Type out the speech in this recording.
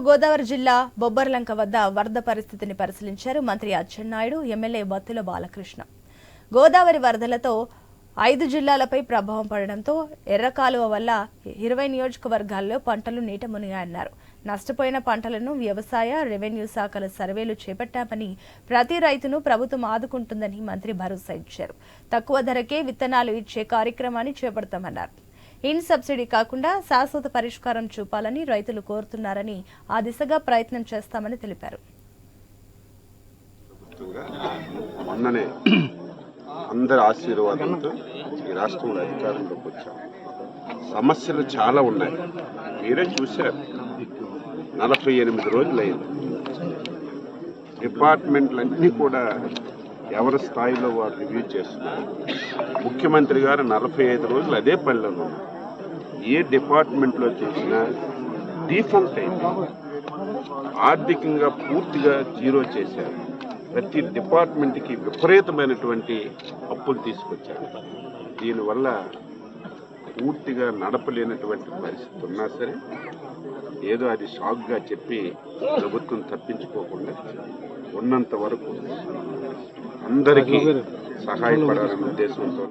గోదావరి జిల్లా బొబ్బర్లంక వద్ద వరద పరిస్థితిని పరిశీలించారు మంత్రి అచ్చెన్నాయుడు ఎమ్మెల్యే బత్తుల బాలకృష్ణ. గోదావరి వరదలతో ఐదు జిల్లాలపై ప్రభావం పడడంతో ఎర్ర కాలువ వల్ల ఇరవై నియోజకవర్గాల్లో పంటలు నీట మునిగాయన్నారు. నష్టపోయిన పంటలను వ్యవసాయ రెవెన్యూ శాఖల సర్వేలు చేపట్టామని ప్రతి రైతును ప్రభుత్వం ఆదుకుంటుందని మంత్రి భరోసా ఇచ్చారు. తక్కువ ధరకే విత్తనాలు ఇచ్చే కార్యక్రమాన్ని చేపడతామన్నారు. ఇన్ సబ్సిడీ కాకుండా శాశ్వత పరిష్కారం చూపాలని రైతులు కోరుతున్నారని ఆ దిశగా ప్రయత్నం చేస్తామని తెలిపారు. మొన్ననే అందరి ఆశీర్వాదంతో ఈ రాష్ట్రంలో అధికారంలోకి వచ్చాం. సమస్యలు చాలా ఉన్నాయి. మీరే చూశారు. నలభై ఎనిమిది రోజులైంది. డిపార్ట్మెంట్లన్నీ కూడా ఎవరి స్థాయిలో వారు రివ్యూ చేస్తున్నారు. ముఖ్యమంత్రి గారు నలభై ఐదు రోజులు అదే పనిలో ఉన్నారు. ఏ డిపార్ట్మెంట్లో చూసినా డీఫంక్ట్ అయింది. ఆర్థికంగా పూర్తిగా జీరో చేశారు. ప్రతి డిపార్ట్మెంట్కి విపరీతమైనటువంటి అప్పులు తీసుకొచ్చారు. దీనివల్ల పూర్తిగా నడపలేనటువంటి పరిస్థితి ఉన్నా సరే ఏదో అది షాక్గా చెప్పి ప్రభుత్వం తప్పించుకోకుండా ఉన్నంత వరకు అందరికీ సహాయపడాలనే ఉద్దేశంతో